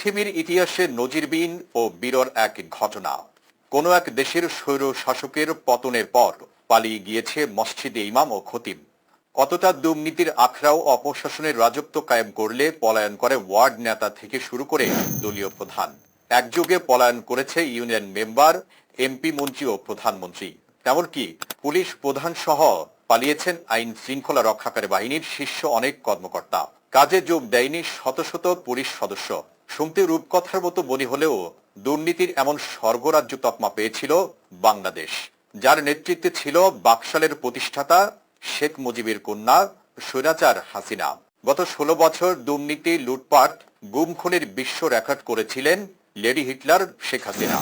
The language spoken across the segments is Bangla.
পৃথিবীর ইতিহাসে নজিরবিহীন ও বিরল এক ঘটনা। কোন এক দেশের স্বৈর শাসকের পতনের পর পালিয়ে গিয়েছে মসজিদে ইমাম ও খতিব। কতটা দুর্নীতির আখড়াও অপশাসনের রাজত্ব কায়েম করলে পলায়ন করে ওয়ার্ড নেতা থেকে শুরু করে দলীয় প্রধান। একযুগে পলায়ন করেছে ইউনিয়ন মেম্বার, এমপি মন্ত্রী ও প্রধানমন্ত্রী। এমনকি পুলিশ প্রধান সহ পালিয়েছেন আইন শৃঙ্খলা রক্ষাকারী বাহিনীর শীর্ষ অনেক কর্মকর্তা। কাজে যোগ দেয়নি শত শত পুলিশ সদস্য। শুনতে রূপকথার মতো মনে হলেও দুর্নীতির এমন স্বর্গরাজ্য তকমা পেয়েছিল বাংলাদেশ, যার নেতৃত্বে ছিল বাকশালের প্রতিষ্ঠাতা শেখ মুজিবের কন্যা স্বৈরাচার হাসিনা। গত ষোলো বছর দুর্নীতি, লুটপাট গুম খুনের বিশ্ব রেকর্ড করেছিলেন লেডি হিটলার শেখ হাসিনা।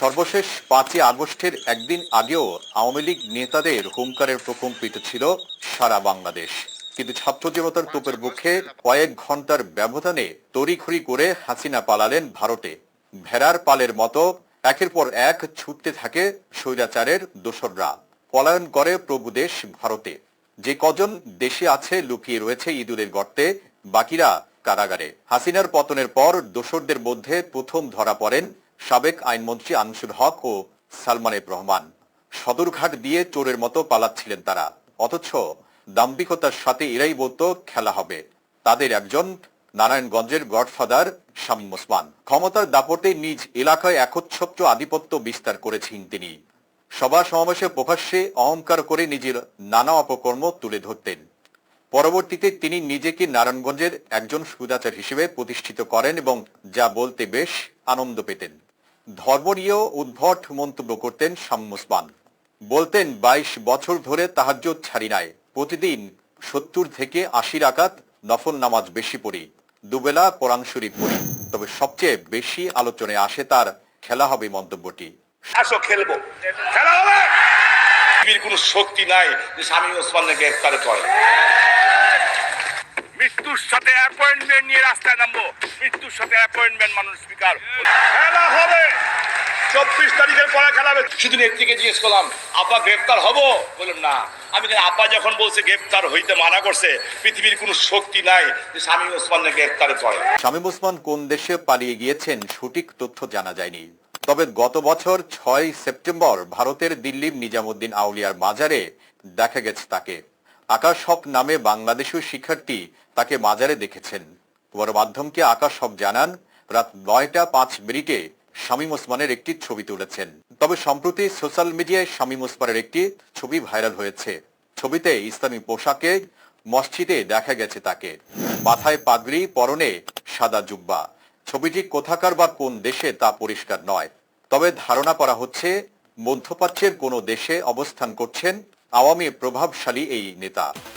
সর্বশেষ পাঁচই আগস্টের একদিন আগেও আওয়ামী লীগ নেতাদের হুঙ্কারের প্রকম্পিত ছিল সারা বাংলাদেশ। কিন্তু ছাত্র জনতার তোপের মুখে কয়েক ঘণ্টার ব্যবধানে তড়িঘড়ি করে হাসিনা পালালেন ভারতে। ভেড়ার পালের মতো একের পর এক ছুটতে থাকে স্বৈরাচারের দোসররা। পলায়ন করে প্রভু দেশ ভারতে। যে কজন দেশে আছে লুকিয়ে রয়েছে ইঁদুরের গর্তে, বাকিরা কারাগারে। হাসিনার পতনের পর দোসরদের মধ্যে প্রথম ধরা পড়েন সাবেক আইনমন্ত্রী আনসুর হক ও সালমানের রহমান। সদরঘাট দিয়ে চোরের মতো পালাচ্ছিলেন তারা। অথচ দাম্ভিকতার সাথে এরাই বলতো খেলা হবে। তাদের একজন নারায়ণগঞ্জের গডফাদার শামীম ওসমান। ক্ষমতার দাপটে নিজ এলাকায় একচ্ছত্র আধিপত্য বিস্তার করেছেন তিনি। সভা সমাবেশে প্রকাশ্যে অহংকার করে নিজের নানা অপকর্ম তুলে ধরতেন। পরবর্তীতে তিনি নিজেকে নারায়ণগঞ্জের একজন সুদাচার হিসেবে প্রতিষ্ঠিত করেন এবং যা বলতে বেশ আনন্দ পেতেন। ধর্ম নিয়েও উদ্ভট মন্তব্য করতেন ওসমান। বলতেন, বাইশ বছর ধরে তাহাজ্জুদ ছাড়ি নাই। প্রতিদিন সত্তর থেকে আশি রাকাত নফল নামাজ বেশি পড়ি দুবেলা কোরআন শরীফ পড়ি। তবে সবচেয়ে বেশি আলোচনায় আসে তার খেলা হবে মন্তব্যটি। আসো খেলব। খেলা হবে! পৃথিবীর কোনো শক্তি নাই যে স্বামী ওসমানকে গ্রেফতার করে। মৃত্যুর সাথে অ্যাপয়েন্টমেন্ট নিয়ে রাস্তায় নামবো। মৃত্যুর সাথে অ্যাপয়েন্টমেন্ট মানুষ স্পিকার খেলা হবে! চব্বিশ তারিখের পরে খেলা হবে শুধু নেত্রীকে জিজ্ঞেস করলাম আপা গ্রেফতার হব? বললাম না। আমি আপা যখন বলছে গ্রেফতার হইতে মানা করছে পৃথিবীর কোনো শক্তি নাই যে স্বামী ওসমানকে গ্রেফতার করে শামীম ওসমান কোন দেশে পালিয়ে গিয়েছেন সঠিক তথ্য জানা যায়নি। তবে গত বছর ছয় সেপ্টেম্বর ভারতের দিল্লির নিজামুদ্দিন আউলিয়ার মাজারে দেখা গেছে তাকে। আকাশ হক নামে বাংলাদেশীয় শিক্ষার্থী তাকে মাজারে দেখেছেন। গণমাধ্যমকে আকাশ হক জানান রাত নয়টা পাঁচ মিনিটে শামীম ওসমানের একটি ছবি তুলেছেন। তবে সম্প্রতি সোশ্যাল মিডিয়ায় শামীম ওসমানের একটি ছবি ভাইরাল হয়েছে। ছবিতে ইসলামী পোশাকে মসজিদে দেখা গেছে তাকে। মাথায় পাগড়ি, পরনে সাদা জুব্বা। ছবিটি কোথাকার বা কোন দেশে তা পরিষ্কার নয়। তবে ধারণা করা হচ্ছে, মধ্যপ্রাচ্যের কোনো দেশে অবস্থান করছেন আওয়ামী প্রভাবশালী এই নেতা।